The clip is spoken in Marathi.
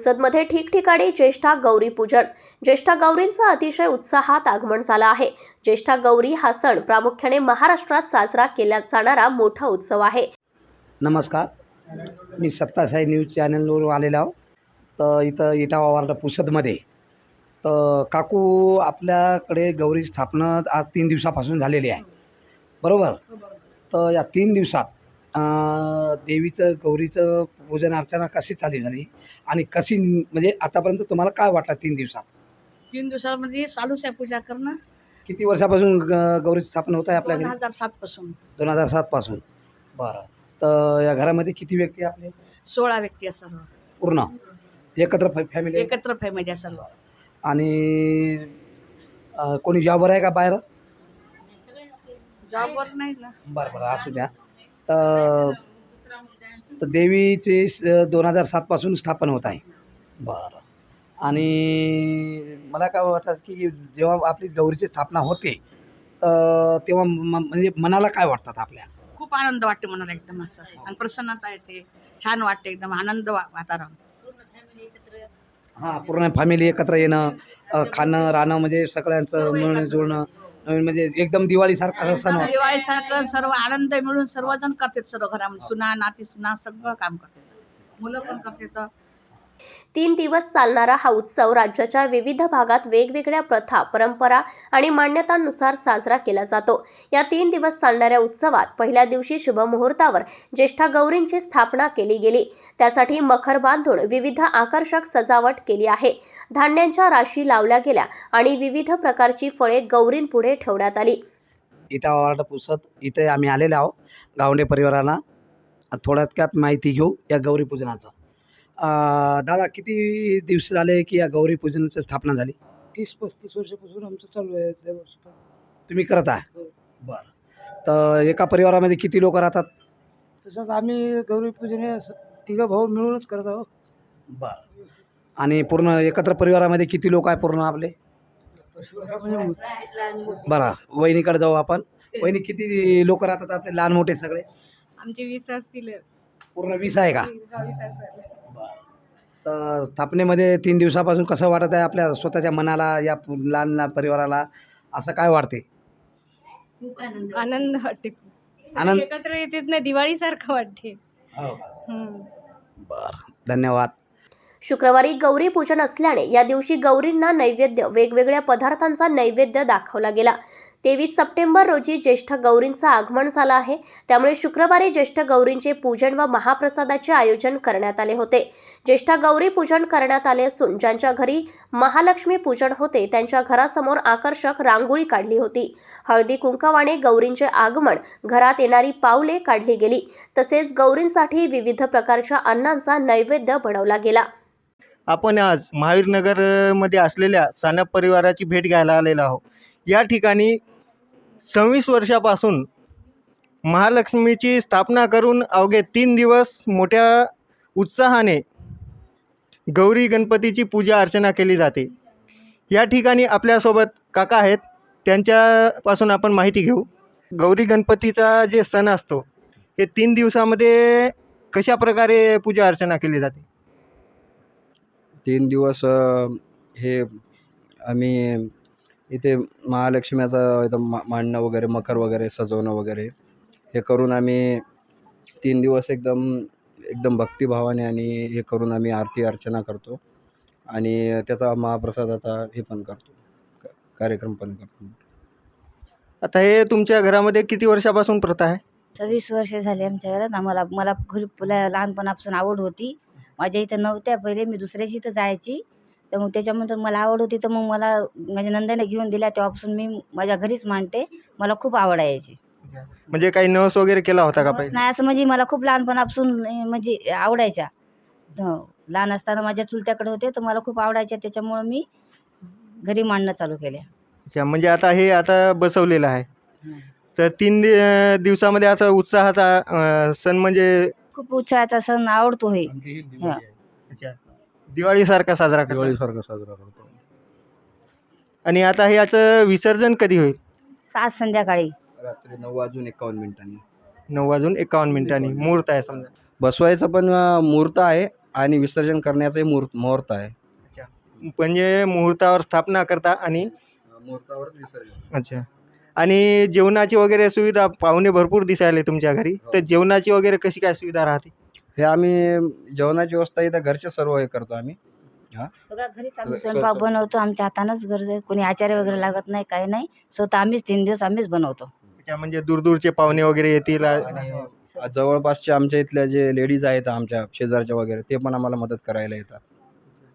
पुसदमध्ये ठिकठिकाणी ज्येष्ठा गौरी पूजन. ज्येष्ठा गौरींचं अतिशय उत्साहात आगमन झालं आहे. ज्येष्ठा गौरी हा सण प्रामुख्याने महाराष्ट्रात साजरा केला जाणारा मोठा उत्सव आहे. नमस्कार. मी सत्तासाई न्यूज चॅनलवरून आलेलो आहो. तर इथं इटावा वार्ड पुसदमध्ये. तर काकू आपल्याकडे गौरी स्थापना आज तीन दिवसापासून झालेली आहे. बरोबर? तर या तीन दिवसात देवीचं गौरीचं पूजन अर्चना कशी चालू झाली? आणि कशी म्हणजे आतापर्यंत तुम्हाला काय वाटलं तीन दिवसात? तीन दिवसामध्ये चालूच आहे पूजा करणं. किती वर्षापासून ग गौरी स्थापना होत आहे दोन आपल्याकडे हजार सात पासून. दोन हजार सातपासून बरं. तर या घरामध्ये किती व्यक्ती आहे आपले? सोळा व्यक्ती आहे सर्व. पूर्ण? एकत्र फॅमिली? एकत्र फॅमिली आहे सर्व. आणि अ, कोणी जॉबवर आहे का बाहेर? जॉबवर नाही ना. बरं बरं. असू द्या. तर देवीचे दोन हजार सातपासून स्थापन होत आहे. बरं. आणि मला काय वाटतं की जेव्हा आपली गौरीची स्थापना होते तर तेव्हा म- म्हणजे मनाला काय वाटतात आपल्या? खूप आनंद वाटते मनाला एकदम असं. आणि प्रसन्नता येते. छान वाटते एकदम आनंद वा- वातावरण. हां पूर्ण फॅमिली एकत्र येणं खाणं राहणं म्हणजे सगळ्यांचं मिळणं जुळणं. म्हणजे एकदम दिवाळीसारखा असा सण वाटतो. दिवाळीसारखं सर्व आनंद मिळून सर्वजण करतात सर्व घरामध्ये. सुना नाती सुना सगळं काम करतात. मुलं पण करतात. तीन दिवस चालणारा हा उत्सव राज्याच्या विविध भागात वेगवेगळ्या प्रथा परंपरा आणि मान्यतांनुसार साजरा केला जातो. या तीन दिवस चालणाऱ्या उत्सवात पहिल्या दिवशी शुभमुहूर्तावर ज्येष्ठा गौरींची स्थापना केली गेली. त्यासाठी मखर बांधून विविध आकर्षक सजावट केली आहे. धान्यांच्या राशी लावल्या गेल्या आणि विविध प्रकारची फळे गौरींपुढे ठेवण्यात आली. इथं पुसत. इथे आम्ही आलेले आहोत गावंडे परिवाराला. थोडक्यात माहिती घेऊ या गौरी पूजनाचं. दादा किती दिवस झाले की या गौरी पूजनाची स्थापना झाली? तीस पस्तीस वर्षापासून आमचं चालू आहे त्या वर्षी तुम्ही करत आहे? बरं. तर एका परिवारामध्ये किती लोक राहतात? तसंच आम्ही गौरीपूजन हे स- तिघं भाऊ मिळूनच करत आहोत. बरं. आणि पूर्ण एकत्र परिवारामध्ये किती लोक आहे पूर्ण आपले? बरं. वहिनीकडे जाऊ आपण. वहिनी किती लोक राहतात आपले? लहान मोठे सगळे? आमचे वीस असतील. पूर्ण वीस आहे का? तर स्थापनेमध्ये तीन दिवसापासून कसं वाटत आहे आपल्या स्वतःच्या मनाला या पु- लहान लहान परिवाराला? असं काय वाटते? आनंद आनंद वाटते. सगळे आनंद- एकत्र येतात ना दिवाळी सारखं वाटते. हो हम्म. बरं. धन्यवाद. शुक्रवारी गौरी पूजन असल्याने या दिवशी गौरींना नैवेद्य वेगवेगळ्या पदार्थांचा नैवेद्य दाखवला गेला. तेवीस सप्टेंबर रोजी ज्येष्ठ गौरींचं आगमन झालं आहे. त्यामुळे शुक्रवारी ज्येष्ठ गौरींचे पूजन व महाप्रसादाचे आयोजन करण्यात आले होते. ज्येष्ठ गौरी पूजन करण्यात आले असून ज्यांच्या घरी महालक्ष्मी पूजन होते त्यांच्या घरासमोर आकर्षक रांगोळी काढली होती. हळदी कुंकवाने गौरींचे आगमन घरात येणारी पावले काढली गेली. तसेच गौरींसाठी विविध प्रकारच्या अन्नांचा नैवेद्य बनवला गेला. आपण आज महावीरनगरमध्ये असलेल्या सानप परिवाराची भेट घ्यायला आलेलो आहोत. या ठिकाणी सव्वीस वर्षापासून महालक्ष्मीची स्थापना करून अवघे तीन दिवस मोठ्या उत्साहाने गौरी गणपतीची पूजा अर्चना केली जाते. या ठिकाणी आपल्यासोबत काका आहेत. त्यांच्यापासून आपण माहिती घेऊ. गौरी गणपतीचा जे सण असतो हे तीन दिवसामध्ये कशा प्रकारे पूजा अर्चना केली जाते? तीन दिवस हे आम्ही इथे महालक्ष्म्याचं इथं मा मांडणं वगैरे मखर वगैरे सजवणं वगैरे हे करून आम्ही तीन दिवस एकदम एकदम भक्तिभावाने आणि हे करून आम्ही आरती अर्चना करतो. आणि त्याचा महाप्रसादाचा हे पण करतो. कार्यक्रम पण करतो. आता हे तुमच्या घरामध्ये किती वर्षापासून प्रथा आहे? सव्वीस वर्ष झाली आमच्या घरात. आम्हाला मला घरी फुला लहानपणापासून आवड होती. माझ्या इथं नव्हत्या. पहिले मी दुसऱ्याच्या इथं जायची. तर मग त्याच्यानंतर मला आवड होती तर मग मला माझ्या नंदाने घेऊन दिल्या. तेव्हापासून मी माझ्या घरीच मांडते. मला खूप आवड आहे याची. म्हणजे काही नवस वगैरे केला होता का पहिले? नाही असं म्हणजे मला खूप लहानपणापासून म्हणजे आवडायच्या. हो लहान असताना माझ्या चुलत्याकडे होते तर मला खूप आवडायच्या. त्याच्यामुळं मी घरी मांडणं चालू केल्या. अच्छा म्हणजे आता हे आता बसवलेलं आहे. हं. तर तीन दि- दिवसामध्ये असा उत्साहाचा अं, सण म्हणजे खूप उत्साहाचा सण आवडतो हे. हा. अच्छा. दिवाळीसारखा साजरा करतात. दिवाळीसारखा साजरा करतो. आणि आता हे याचं विसर्जन कधी होईल? आज संध्याकाळी. रात्री नऊ वाजून एकावन्न मिनिटांनी. नऊ वाजून एकावन्न मिनिटांनी. मुहूर्त आहे समजा. बसवायचं पण अ, मुहूर्त आहे आणि विसर्जन करण्याचाही मुहूर्त मुहूर्त आहे. म्हणजे मुहूर्तावर स्थापना करता आणि मुहूर्तावर विसर्जन. अच्छा. आणि जेवणाची वगैरे सुविधा पाहुणे भरपूर दिसायले तुमच्या घरी. तर जेवणाची वगैरे कशी काय सुविधा राहते? हे आम्ही जेवणाची व्यवस्था इथं घरचे सर्व हे करतो आम्ही. सगळ्या घरीच आम्ही सगळं- स्वयंपाक बनवतो. आमच्या हातानंच गरज आहे कोणी आचार्य वगैरे लागत नाही काही नाही. स्वतः आम्हीच तीन दिवस आम्हीच बनवतो. अच्छा, म्हणजे दूरदूरचे पाहुणे वगैरे येतील आणि जवळपासच्या आमच्या इथल्या जे लेडीज आहेत आमच्या शेजारच्या वगैरे ते पण आम्हाला मदत करायला येतात.